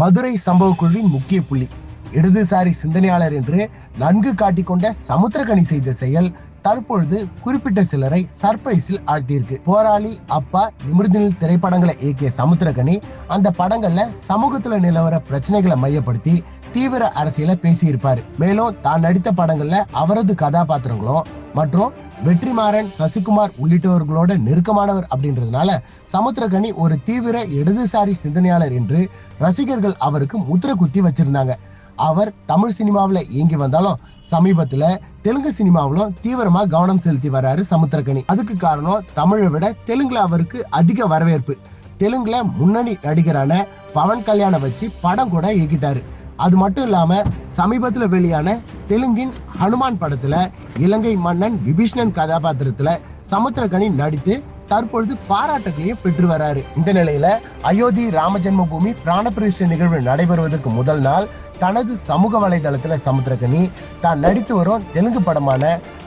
மதுரை சம்பவ குழுவின் முக்கிய புள்ளி இடதுசாரி சிந்தனையாளர் என்று நன்கு காட்டிக்கொண்ட சமுத்திரகனி செய்த செயல் தற்பொழுது குறிப்பிட்ட சிலரை சர்ப்ரைஸில் ஆழ்த்தியிருக்கு. போராளி அப்பா நிமிர்தினில் திரைப்படங்களை இயக்கிய சமுத்திரகனி அந்த படங்கள்ல சமூகத்துல நிலவர பிரச்சனைகளை மையப்படுத்தி தீவிர அரசியல பேசியிருப்பாரு. மேலும் தான் நடித்த படங்கள்ல அவரது கதாபாத்திரங்களும் மற்றும் வெற்றிமாறன் சசிகுமார் உள்ளிட்டவர்களோட நெருக்கமானவர் அப்படின்றதுனால சமுத்திரகனி ஒரு தீவிர இடதுசாரி சிந்தனையாளர் என்று ரசிகர்கள் அவருக்கு முத்திர குத்தி வச்சிருந்தாங்க. அவர் தமிழ் சினிமாவில் இயங்கி வந்தாலும் சமீபத்துல தெலுங்கு சினிமாவிலும் தீவிரமா கவனம் செலுத்தி வராரு சமுத்திரகனி அதுக்கு காரணம் தமிழை விட தெலுங்குல அவருக்கு அதிக வரவேற்பு. தெலுங்குல முன்னணி நடிகரான பவன் கல்யாணம் வச்சு படம் கூட இயக்கிட்டாரு. அது மட்டும் இல்லாம சமீபத்துல வெளியான தெலுங்கின் ஹனுமான் படத்துல இலங்கை மன்னன் விபீஷ்ணன் கதாபாத்திரத்துல சமுத்திரகனி நடித்து தற்பொழுது பாராட்டுகளையும் பெற்று வராரு. இந்த நிலையில அயோத்தி ராம ஜென்மபூமி பிராணபிரதிஷ்டை நிகழ்வு நடைபெறுவதற்கு முதல் நாள் தனது சமூக வலைதளத்துல சமுத்திரகனி தான் நடித்து வரும் தெலுங்கு படமான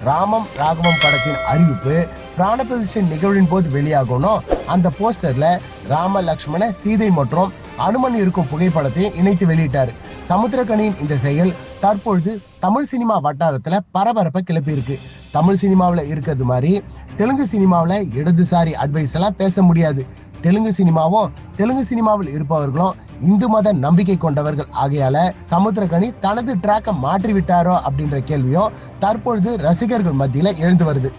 ராமம் ராகவம் படத்தின் அறிவிப்பு பிராணபிரதிஷ்டை நிகழ்வின் போது வெளியாகணும். அந்த போஸ்டர்ல ராம லக்ஷ்மண சீதை மற்றும் அனுமன் இருக்கும் புகைப்படத்தை இணைத்து வெளியிட்டார். சமுத்திரகனியின் இந்த செயல் தற்பொழுது தமிழ் சினிமா வட்டாரத்துல பரபரப்பை கிளப்பியிருக்கு. தமிழ் சினிமாவில் இருக்கிறது மாதிரி தெலுங்கு சினிமாவில் இடதுசாரி அட்வைஸ் எல்லாம் பேச முடியாது. தெலுங்கு சினிமாவும் தெலுங்கு சினிமாவில் இருப்பவர்களும் இந்து மத நம்பிக்கை கொண்டவர்கள் ஆகையால சமுத்திரகனி தனது ட்ராக்கை மாற்றி விட்டாரோ அப்படின்ற கேள்வியும் தற்பொழுது ரசிகர்கள் மத்தியில் எழுந்து வருது.